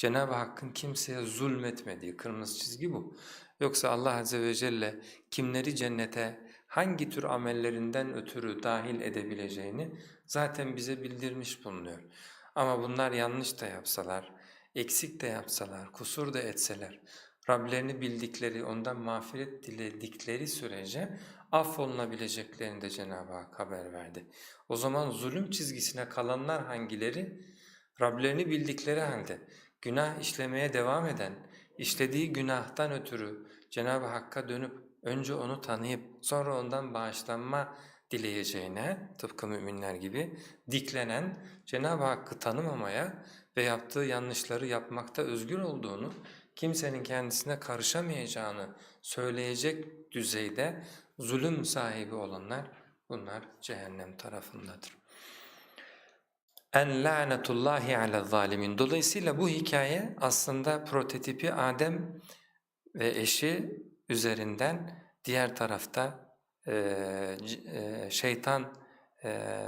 Cenab-ı Hakk'ın kimseye zulmetmediği kırmızı çizgi bu. Yoksa Allah Azze ve Celle kimleri cennete hangi tür amellerinden ötürü dahil edebileceğini zaten bize bildirmiş bulunuyor. Ama bunlar yanlış da yapsalar, eksik de yapsalar, kusur da etseler, Rablerini bildikleri, ondan mağfiret diledikleri sürece affolunabileceklerini de Cenab-ı Hak haber verdi. O zaman zulüm çizgisine kalanlar hangileri? Rablerini bildikleri halde günah işlemeye devam eden, işlediği günahtan ötürü Cenab-ı Hakk'a dönüp önce onu tanıyıp sonra ondan bağışlanma dileyeceğine tıpkı müminler gibi diklenen Cenab-ı Hakk'ı tanımamaya ve yaptığı yanlışları yapmakta özgür olduğunu, kimsenin kendisine karışamayacağını söyleyecek düzeyde zulüm sahibi olanlar bunlar cehennem tarafındadır. En la'netullahi ala zalimin. Dolayısıyla bu hikaye aslında prototipi Adem ve eşi üzerinden diğer tarafta e, e, şeytan e,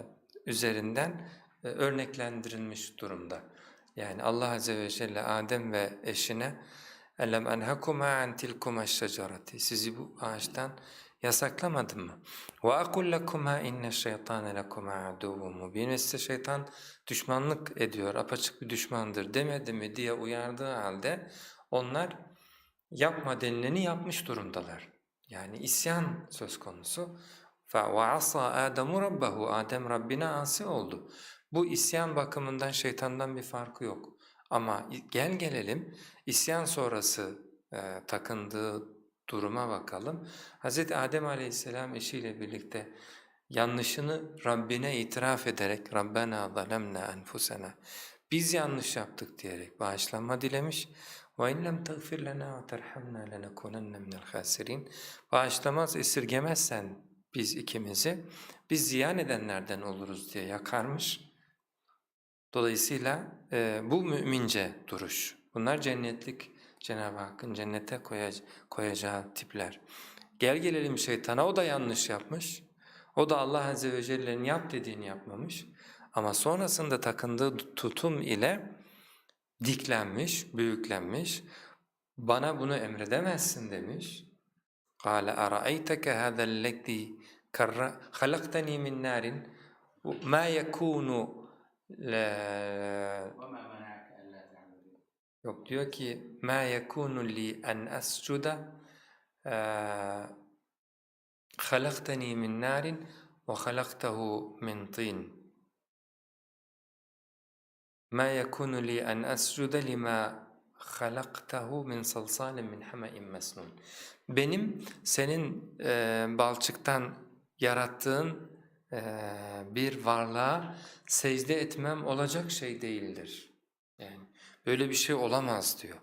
üzerinden e, örneklendirilmiş durumda. Yani Allah Azze ve Celle Adem ve eşine اَلَمْ اَنْهَكُمَا عَنْ تِلْكُمَا الشَّجَرَةِ Sizi bu ağaçtan yasaklamadım mı? وَاَقُلْ لَكُمَا اِنَّ الشَّيْطَانَ لَكُمَا عَدُوٌ مُبِينٌ Ve size şeytan düşmanlık ediyor, apaçık bir düşmandır demedi mi diye uyardığı halde onlar yapma denileni yapmış durumdalar. Yani isyan söz konusu. وَعَصَى آدَمُ رَبَّهُ Adem Rabbine asi oldu. Bu isyan bakımından şeytandan bir farkı yok. Ama gel gelelim isyan sonrası e, takındığı duruma bakalım. Hz. Adem aleyhisselam eşiyle birlikte yanlışını Rabbine itiraf ederek Rabbena zalemna enfusena biz yanlış yaptık diyerek bağışlanma dilemiş. وَاِنْ لَمْ تَغْفِرْ لَنَا وَتَرْحَمْنَا لَنَكُونَنَّ مِنَ الْخَاسِرِينَ Bağışlamaz, esirgemezsen biz ikimizi, biz ziyan edenlerden oluruz diye yakarmış. Dolayısıyla e, bu mümince duruş. Bunlar cennetlik Cenab-ı Hakk'ın cennete koyac- koyacağı tipler. Gel gelelim şeytana, o da yanlış yapmış. O da Allah Azze ve Celle'nin yap dediğini yapmamış. Ama sonrasında takındığı tutum ile diklenmiş, büyüklenmiş. Bana bunu emredemezsin demiş. قَالَ أَرَأَيْتَكَ هَذَا الَّذِي خَلَقْتَنِي مِنْ نَارٍ مَا يَكُونُ Yok diyor ki ma yekunu li en escuda halaktani min narin ve halaktahu min tin. Ma yekunu li en escuda lima halaktahu min salsalin min hamain mesnun. Benim senin e, balçıktan yarattığın e, bir varlığa secde etmem olacak şey değildir. Yani Böyle bir şey olamaz diyor.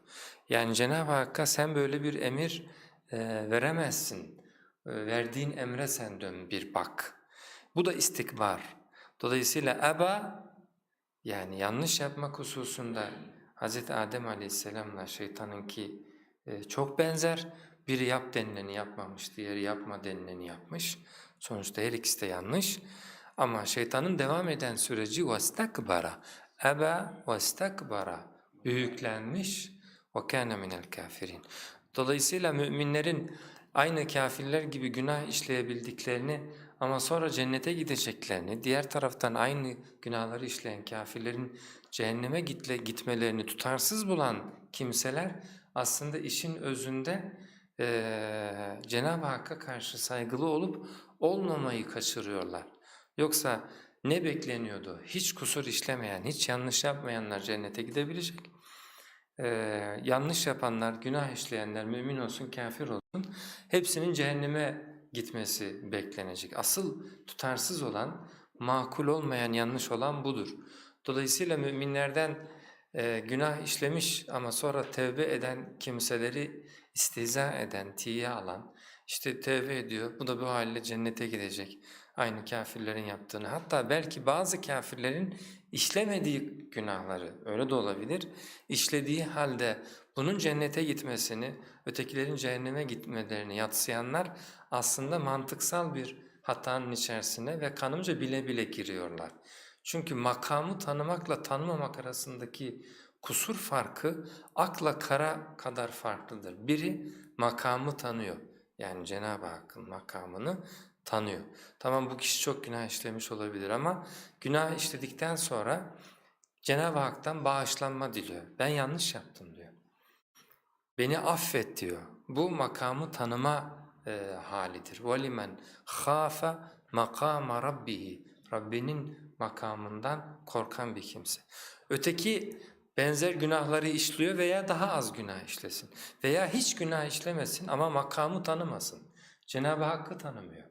Yani Cenab-ı Hakk'a sen böyle bir emir e, veremezsin. E, verdiğin emre sen dön bir bak. Bu da istikbar. Dolayısıyla eba yani yanlış yapmak hususunda Hz. Adem aleyhisselamla şeytanınki e, çok benzer. Biri yap denileni yapmamış, diğeri yapma denileni yapmış. Sonuçta her ikisi de yanlış. Ama şeytanın devam eden süreci vastakbara, eba vastakbara öğütlenmiş ve kana minel kafirin. Dolayısıyla müminlerin aynı kafirler gibi günah işleyebildiklerini ama sonra cennete gideceklerini, diğer taraftan aynı günahları işleyen kafirlerin cehenneme gitle gitmelerini tutarsız bulan kimseler aslında işin özünde e, Cenab-ı Hakk'a karşı saygılı olup olmamayı kaçırıyorlar. Yoksa ne bekleniyordu? Hiç kusur işlemeyen, hiç yanlış yapmayanlar cennete gidebilecek. Ee, yanlış yapanlar, günah işleyenler, mümin olsun, kafir olsun, hepsinin cehenneme gitmesi beklenecek. Asıl tutarsız olan, makul olmayan, yanlış olan budur. Dolayısıyla müminlerden e, günah işlemiş ama sonra tevbe eden kimseleri istiza eden, tiye alan, işte tevbe ediyor, bu da bu haliyle cennete gidecek. Aynı kafirlerin yaptığını, hatta belki bazı kafirlerin işlemediği günahları, öyle de olabilir, işlediği halde bunun cennete gitmesini, ötekilerin cehenneme gitmelerini yatsıyanlar aslında mantıksal bir hatanın içerisine ve kanımca bile bile giriyorlar. Çünkü makamı tanımakla tanımamak arasındaki kusur farkı akla kara kadar farklıdır. Biri makamı tanıyor. Yani Cenab-ı Hakk'ın makamını tanıyor. Tamam bu kişi çok günah işlemiş olabilir ama günah işledikten sonra Cenab-ı Hak'tan bağışlanma diliyor. Ben yanlış yaptım diyor. Beni affet diyor. Bu makamı tanıma e, halidir. وَلِمَنْ خَافَ مَقَامَ رَبِّهِ Rabbinin makamından korkan bir kimse. Öteki benzer günahları işliyor veya daha az günah işlesin. Veya hiç günah işlemesin ama makamı tanımasın. Cenab-ı Hakk'ı tanımıyor.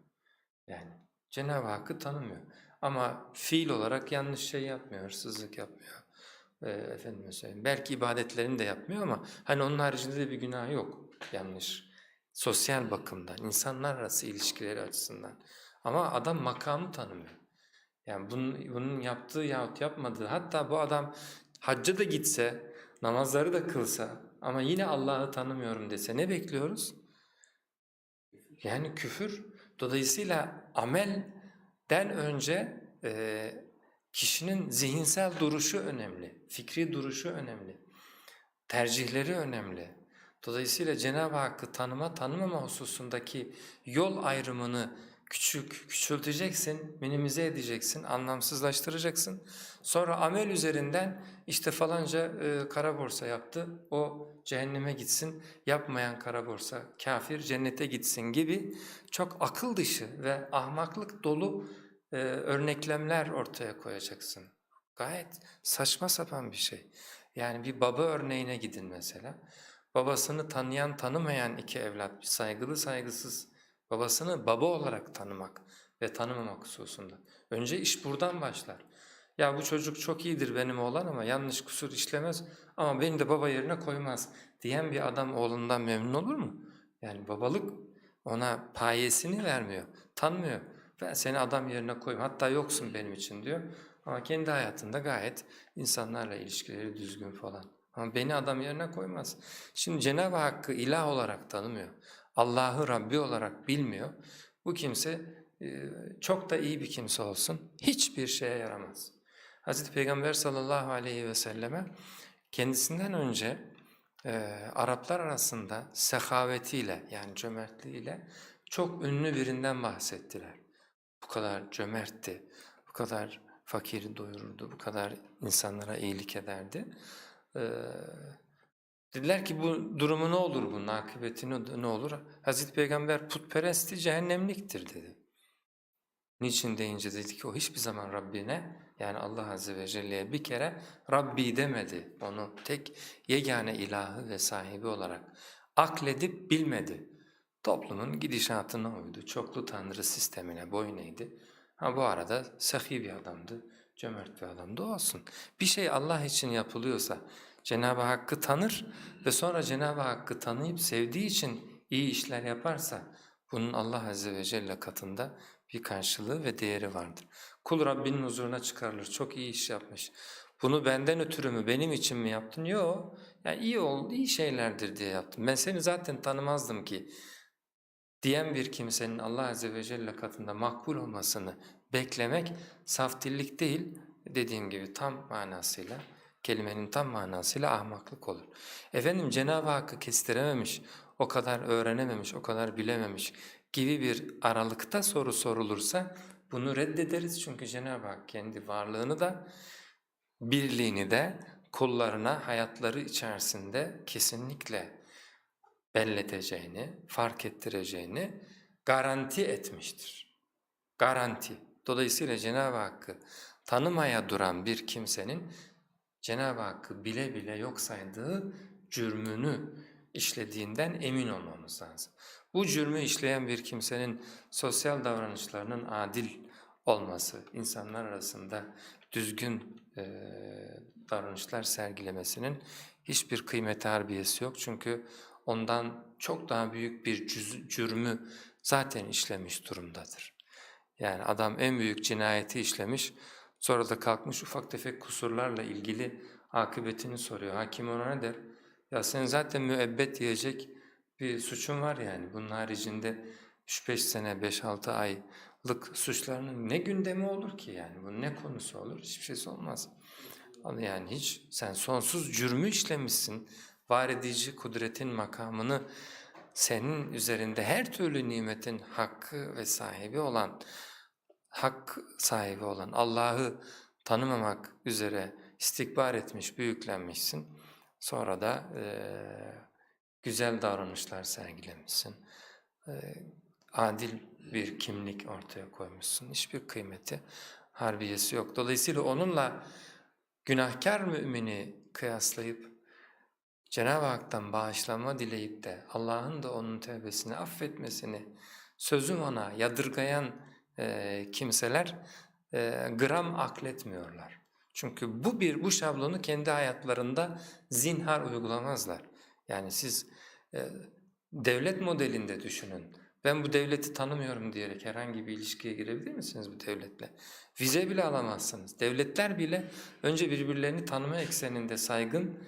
Yani Cenab-ı Hakk'ı tanımıyor. Ama fiil olarak yanlış şey yapmıyor, hırsızlık yapmıyor. Ee, efendim söyleyeyim. Belki ibadetlerini de yapmıyor ama hani onun haricinde de bir günah yok. Yanlış. Sosyal bakımdan, insanlar arası ilişkileri açısından. Ama adam makamı tanımıyor. Yani bunun, bunun yaptığı yahut yapmadığı, hatta bu adam hacca da gitse, namazları da kılsa ama yine Allah'ı tanımıyorum dese ne bekliyoruz? Yani küfür. Dolayısıyla amelden önce e, kişinin zihinsel duruşu önemli, fikri duruşu önemli, tercihleri önemli. Dolayısıyla Cenab-ı Hakk'ı tanıma, tanımama hususundaki yol ayrımını küçük, küçülteceksin, minimize edeceksin, anlamsızlaştıracaksın. Sonra amel üzerinden işte falanca e, kara borsa yaptı, o cehenneme gitsin, yapmayan kara borsa kafir cennete gitsin gibi çok akıl dışı ve ahmaklık dolu e, örneklemler ortaya koyacaksın. Gayet saçma sapan bir şey. Yani bir baba örneğine gidin mesela. Babasını tanıyan tanımayan iki evlat, saygılı saygısız babasını baba olarak tanımak ve tanımamak hususunda. Önce iş buradan başlar. Ya bu çocuk çok iyidir benim oğlan ama yanlış kusur işlemez ama beni de baba yerine koymaz diyen bir adam oğlundan memnun olur mu? Yani babalık ona payesini vermiyor, tanımıyor. Ben seni adam yerine koyayım hatta yoksun benim için diyor. Ama kendi hayatında gayet insanlarla ilişkileri düzgün falan. Ama beni adam yerine koymaz. Şimdi Cenab-ı Hakk'ı ilah olarak tanımıyor. Allah'ı Rabbi olarak bilmiyor. Bu kimse e, çok da iyi bir kimse olsun hiçbir şeye yaramaz. Hazreti Peygamber sallallahu aleyhi ve selleme kendisinden önce e, Araplar arasında sehavetiyle yani cömertliğiyle çok ünlü birinden bahsettiler. Bu kadar cömertti, bu kadar fakiri doyururdu, bu kadar insanlara iyilik ederdi. Ee, dediler ki bu durumu ne olur bunun akıbeti ne olur? Hazreti Peygamber putperestti cehennemliktir dedi. Niçin deyince dedi ki o hiçbir zaman Rabbine yani Allah Azze ve Celle'ye bir kere Rabbi demedi. Onu tek yegane ilahı ve sahibi olarak akledip bilmedi. Toplumun gidişatına uydu. Çoklu tanrı sistemine boyun eğdi. Ha bu arada sahi bir adamdı, cömert bir adamdı olsun. Bir şey Allah için yapılıyorsa Cenab-ı Hakk'ı tanır ve sonra Cenab-ı Hakk'ı tanıyıp sevdiği için iyi işler yaparsa bunun Allah Azze ve Celle katında bir karşılığı ve değeri vardır. Kul Rabbinin huzuruna çıkarılır. Çok iyi iş yapmış. Bunu benden ötürü mü, benim için mi yaptın? Yok. Yani iyi oldu, iyi şeylerdir diye yaptım. Ben seni zaten tanımazdım ki diyen bir kimsenin Allah Azze ve Celle katında makbul olmasını beklemek saf dillik değil, dediğim gibi tam manasıyla, kelimenin tam manasıyla ahmaklık olur. Efendim Cenab-ı Hakk'ı kestirememiş, o kadar öğrenememiş, o kadar bilememiş gibi bir aralıkta soru sorulursa bunu reddederiz. Çünkü Cenab-ı Hak kendi varlığını da birliğini de kullarına hayatları içerisinde kesinlikle belleteceğini, fark ettireceğini garanti etmiştir. Garanti. Dolayısıyla Cenab-ı Hakk'ı tanımaya duran bir kimsenin Cenab-ı Hakk'ı bile bile yok saydığı cürmünü işlediğinden emin olmamız lazım. Bu cürmü işleyen bir kimsenin sosyal davranışlarının adil olması, insanlar arasında düzgün e, davranışlar sergilemesinin hiçbir kıymeti harbiyesi yok. Çünkü ondan çok daha büyük bir cüz- cürmü zaten işlemiş durumdadır. Yani adam en büyük cinayeti işlemiş, sonra da kalkmış ufak tefek kusurlarla ilgili akıbetini soruyor. Hakim ona ne der? Ya sen zaten müebbet yiyecek bir suçun var yani. Bunun haricinde 3-5 sene, 5-6 aylık suçlarının ne gündemi olur ki yani? Bunun ne konusu olur? Hiçbir şeysi olmaz. Yani hiç sen sonsuz cürmü işlemişsin. Var edici kudretin makamını senin üzerinde her türlü nimetin hakkı ve sahibi olan, hak sahibi olan Allah'ı tanımamak üzere istikbar etmiş, büyüklenmişsin. Sonra da eee, güzel davranışlar sergilemişsin. Eee, adil bir kimlik ortaya koymuşsun. Hiçbir kıymeti, harbiyesi yok. Dolayısıyla onunla günahkar mümini kıyaslayıp Cenab-ı Hak'tan bağışlanma dileyip de Allah'ın da onun tevbesini affetmesini sözüm ona yadırgayan eee, kimseler eee, gram akletmiyorlar. Çünkü bu bir bu şablonu kendi hayatlarında zinhar uygulamazlar. Yani siz eee, devlet modelinde düşünün. Ben bu devleti tanımıyorum diyerek herhangi bir ilişkiye girebilir misiniz bu devletle? Vize bile alamazsınız. Devletler bile önce birbirlerini tanıma ekseninde saygın,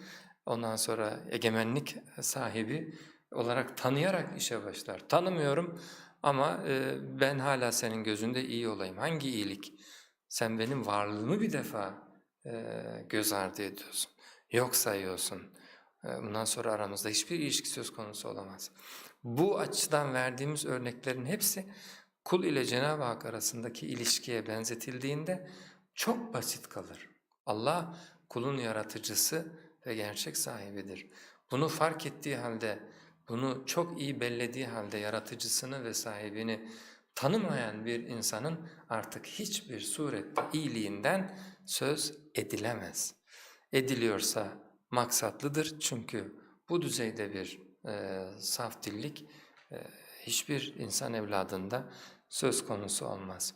ondan sonra egemenlik sahibi olarak tanıyarak işe başlar. Tanımıyorum ama e, ben hala senin gözünde iyi olayım. Hangi iyilik? Sen benim varlığımı bir defa e, göz ardı ediyorsun. Yok sayıyorsun. E, bundan sonra aramızda hiçbir ilişki söz konusu olamaz. Bu açıdan verdiğimiz örneklerin hepsi kul ile Cenab-ı Hak arasındaki ilişkiye benzetildiğinde çok basit kalır. Allah kulun yaratıcısı ve gerçek sahibidir. Bunu fark ettiği halde, bunu çok iyi bellediği halde yaratıcısını ve sahibini tanımayan bir insanın artık hiçbir surette iyiliğinden söz edilemez. Ediliyorsa maksatlıdır çünkü bu düzeyde bir e, saf dillik e, hiçbir insan evladında söz konusu olmaz.